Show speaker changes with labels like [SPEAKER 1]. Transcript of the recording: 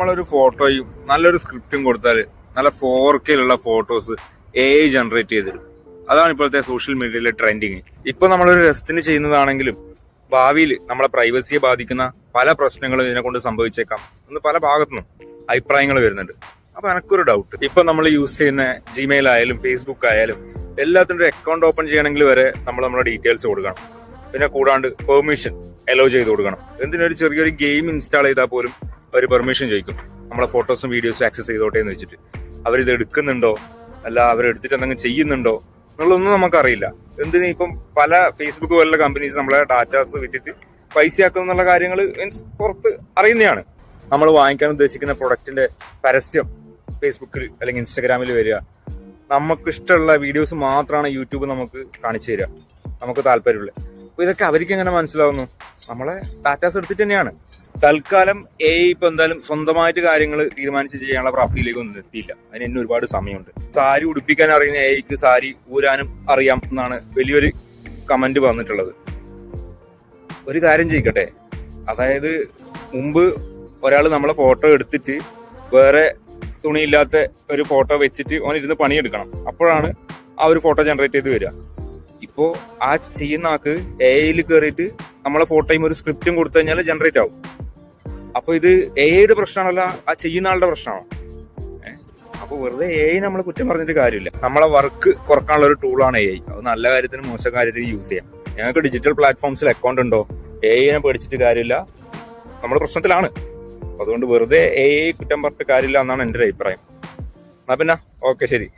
[SPEAKER 1] നമ്മളൊരു ഫോട്ടോയും നല്ലൊരു സ്ക്രിപ്റ്റും കൊടുത്താൽ നല്ല ഫോർ കെയിലുള്ള ഫോട്ടോസ് എ ഐ ജനറേറ്റ് ചെയ്ത് തരും അതാണ് ഇപ്പോഴത്തെ സോഷ്യൽ മീഡിയയിലെ ട്രെൻഡിങ് ഇപ്പൊ നമ്മളൊരു രസത്തിന് ചെയ്യുന്നതാണെങ്കിലും ഭാവിയിൽ നമ്മളെ പ്രൈവസിയെ ബാധിക്കുന്ന പല പ്രശ്നങ്ങളും ഇതിനെ കൊണ്ട് സംഭവിച്ചേക്കാം എന്ന് പല ഭാഗത്തുനിന്നും അഭിപ്രായങ്ങൾ വരുന്നുണ്ട്. അപ്പൊ എനക്കൊരു ഡൗട്ട് ഇപ്പൊ നമ്മൾ യൂസ് ചെയ്യുന്ന ജിമെയിൽ ആയാലും ഫേസ്ബുക്ക് ആയാലും എല്ലാത്തിന്റെ അക്കൗണ്ട് ഓപ്പൺ ചെയ്യണമെങ്കിൽ വരെ നമ്മൾ നമ്മുടെ ഡീറ്റെയിൽസ് കൊടുക്കണം. പിന്നെ കൂടാണ്ട് പെർമിഷൻ അലോ ചെയ്ത് കൊടുക്കണം. എന്തിനൊരു ചെറിയൊരു ഗെയിം ഇൻസ്റ്റാൾ ചെയ്താൽ പോലും അവർ പെർമിഷൻ ചോദിക്കും. നമ്മളെ ഫോട്ടോസും വീഡിയോസും ആക്സസ് ചെയ്തോട്ടെ എന്ന് വെച്ചിട്ട്. അവരിത് എടുക്കുന്നുണ്ടോ? അല്ല അവരെടുത്തിട്ട് എന്തെങ്കിലും ചെയ്യുന്നുണ്ടോ? എന്നുള്ളതൊന്നും നമുക്കറിയില്ല. എന്തിന് ഇപ്പം പല ഫേസ്ബുക്ക് പോലുള്ള കമ്പനീസ് നമ്മളെ ഡാറ്റാസ് വിറ്റിട്ട് പൈസയാക്കുന്നുള്ള കാര്യങ്ങൾ മീൻസ് പുറത്ത് അറിയുന്നതാണ്. നമ്മൾ വാങ്ങിക്കാൻ ഉദ്ദേശിക്കുന്ന പ്രൊഡക്റ്റിന്റെ പരസ്യം ഫേസ്ബുക്കിൽ അല്ലെങ്കിൽ ഇൻസ്റ്റാഗ്രാമിൽ വരിക. നമുക്ക് ഇഷ്ടമുള്ള വീഡിയോസ് മാത്രമാണ് യൂട്യൂബ് നമുക്ക് കാണിച്ചു തരിക. നമുക്ക് താല്പര്യമുള്ള. അപ്പോൾ ഇതൊക്കെ അവർക്ക് എങ്ങനെ മനസ്സിലാവുന്നു? നമ്മളെ ഡാറ്റാസ് എടുത്തിട്ട് തന്നെയാണ്. തൽക്കാലം എ ഇപ്പൊ എന്തായാലും സ്വന്തമായിട്ട് കാര്യങ്ങൾ തീരുമാനിച്ച് ചെയ്യാനുള്ള പ്രാപ്തിയിലേക്ക് ഒന്നും എത്തിയില്ല. അതിന് എന്നെ ഒരുപാട് സമയമുണ്ട്. സാരി ഉടുപ്പിക്കാൻ അറിയുന്ന എയ്ക്ക് സാരി ഊരാനും അറിയാം എന്നാണ് വലിയൊരു കമന്റ് വന്നിട്ടുള്ളത്. ഒരു കാര്യം ചെയ്യിക്കട്ടെ. അതായത് മുമ്പ് ഒരാൾ നമ്മളെ ഫോട്ടോ എടുത്തിട്ട് വേറെ തുണിയില്ലാത്ത ഒരു ഫോട്ടോ വെച്ചിട്ട് ഓൻ ഇരുന്ന് പണിയെടുക്കണം. അപ്പോഴാണ് ആ ഒരു ഫോട്ടോ ജനറേറ്റ് ചെയ്ത് വരിക. ഇപ്പോ ആ ചെയ്യുന്ന ആൾക്ക് എ ഐയിൽ കയറിയിട്ട് നമ്മളെ ഫോട്ടോയും ഒരു സ്ക്രിപ്റ്റും കൊടുത്തു കഴിഞ്ഞാൽ ജനറേറ്റ് ആവും. അപ്പൊ ഇത് ഐയുടെ പ്രശ്നമാണല്ല ആ ചെയ്യുന്ന ആളുടെ പ്രശ്നമാണോ? അപ്പോൾ അപ്പൊ വെറുതെ എ ഐ നമ്മൾ കുറ്റം പറഞ്ഞിട്ട് കാര്യമില്ല. നമ്മളെ വർക്ക് കുറക്കാനുള്ള ഒരു ടൂളാണ് എ ഐ അത് നല്ല കാര്യത്തിന് മോശം കാര്യത്തിന് യൂസ് ചെയ്യാം. ഞങ്ങൾക്ക് ഡിജിറ്റൽ പ്ലാറ്റ്ഫോംസിൽ അക്കൗണ്ട് ഉണ്ടോ? എ ഐനെ പേടിച്ചിട്ട് കാര്യമില്ല. നമ്മൾ പ്രശ്നത്തിലാണ്. അതുകൊണ്ട് വെറുതെ എ ഐ കുറ്റം പറഞ്ഞിട്ട് കാര്യമില്ല എന്നാണ് എന്റെ ഒരു അഭിപ്രായം. എന്നാ പിന്നെ? ഓക്കെ ശരി.